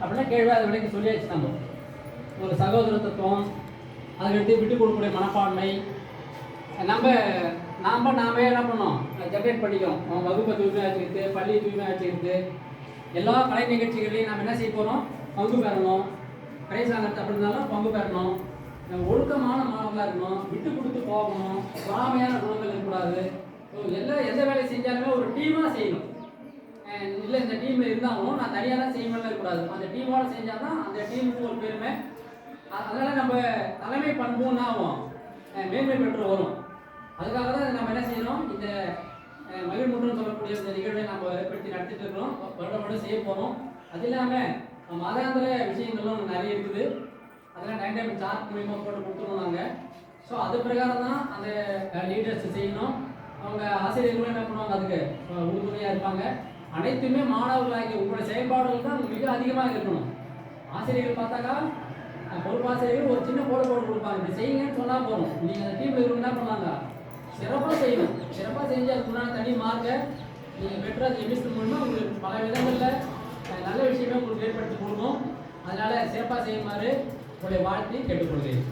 அப்படின்னா கேள்வி அதை விலைக்கு சொல்லியாச்சு நம்ம ஒரு சகோதரத்துவம் அதுக்கடுத்து விட்டு கொடுக்கக்கூடிய மனப்பான்மை. நம்ம நாம் நாமே என்ன பண்ணோம் ஜென்ரேட் பண்ணிக்கிறோம். நம்ம வகுப்பை தூய்மையாக வச்சுக்கிறது பள்ளி தூய்மையாக வச்சுக்கிறது. எல்லா கலை நிகழ்ச்சிகளையும் நம்ம என்ன செய்ய போகிறோம் பங்கு பெறணும். கலை சாங்கத்தை அப்படி இருந்தாலும் பங்கு பெறணும். ஒழுக்கமான மாணவர்களாக இருக்கணும். விட்டு கொடுத்து போகணும். பொறாமையான குணங்கள் இருக்கக்கூடாது. ஸோ எல்லா எந்த வேலை செஞ்சாலுமே ஒரு டீமாக செய்யணும். இல்லை இந்த டீமில் இருந்தாலும் நான் தனியாக தான் செய்யணும்னு இருக்கக்கூடாது. அந்த டீமோட செஞ்சால் தான் அந்த டீமுக்கு ஒரு பெருமை. அதனால் அதனால நம்ம தலைமை பண்பும் என்ன ஆகும்? மேன்மை பெற்று வரும். அதுக்காக தான் நம்ம என்ன செய்யணும் இந்த அஹ், மகிழ் முற்றுன்னு சொல்லக்கூடிய இந்த நிகழ்வை நம்ம ஏற்படுத்தி நடத்திட்டு இருக்கிறோம். வருடம் வருடம் செய்ய போகிறோம் அது இல்லாமல் மாதாந்திர விஷயங்களும் நிறைய இருக்குது. அதெல்லாம் டைம் டைம் சார்ட் மூலியமாக போட்டு கொடுத்துருவோம் நாங்கள் ஸோ அது பிரகாரம் தான் அந்த லீடர்ஸ் செய்யணும். அவங்க ஆசிரியர்களும் என்ன பண்ணுவாங்க அதுக்கு? உறுதுணையாக இருப்பாங்க. அனைத்துமே மாணவர்களாகிய உங்களோட செயல்பாடுகள் தான் மிக அதிகமாக இருக்கணும். ஆசிரியர்கள் பார்த்தாக்கா பொறுப்பாசிரியர்கள் ஒரு சின்ன போட போட்டு கொடுப்பாங்க. இப்படி செய்யுங்கன்னு சொன்னால் போதும். நீங்கள் அந்த டீமில் இருக்கணும் என்ன பண்ணாங்க சிறப்பாக செய்யணும். சிறப்பாக செஞ்சு அதுக்கு முன்னாடி தனி மார்க்கை நீங்கள் பெற்று அது எமிஸ்ட் மூலமாக உங்களுக்கு பல விதங்களில் நல்ல விஷயமே உங்களுக்கு ஏற்படுத்தி கொடுக்கும். அதனால் சிறப்பாக செய்யுமாறு உங்களுடைய வாழ்த்தி கேட்டுக்கொள்கிறேன்.